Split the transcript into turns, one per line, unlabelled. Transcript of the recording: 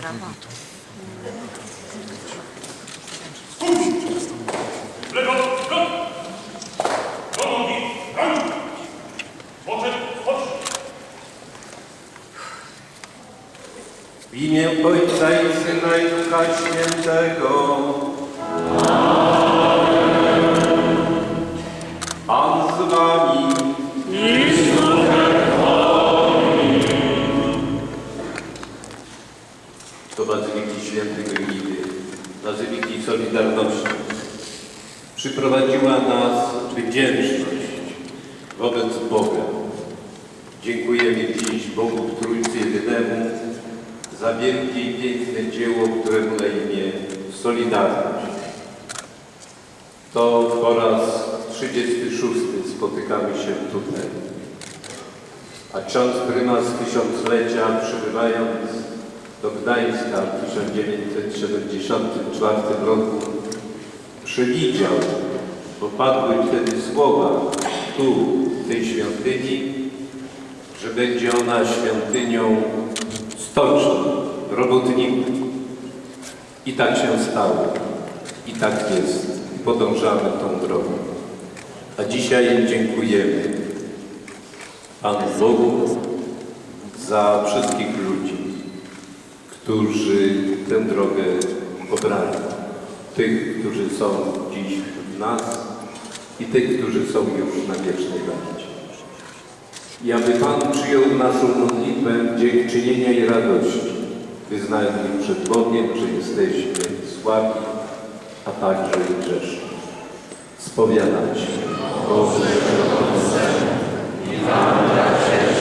Brawo.
W imię Ojca i Świętego. Pan z wami. do Bazyliki Świętej Egidy, Bazyliki Solidarności. Przyprowadziła nas wdzięczność wobec Boga. Dziękujemy dziś Bogu w Trójcy Jedynemu za wielkie i piękne dzieło, któremu na imię Solidarność. To po raz 36 spotykamy się tutaj. A ksiądz prymas tysiąclecia przybywając do Gdańska w 1974 roku przewidział, bo padły wtedy słowa tu, w tej świątyni, że będzie ona świątynią stoczną, robotników. I tak się stało. I tak jest. Podążamy tą drogą. A dzisiaj dziękujemy Panu Bogu za wszystkich ludzi, którzy tę drogę obrali. Tych, którzy są dziś w nas i tych, którzy są już na wiecznej radzie. I aby Pan przyjął naszą modlitwę dziękczynienia i radości, wyznając przed Bogiem, że jesteśmy słabi, a także i grzeszni. Spowiadam się. Boże, i nam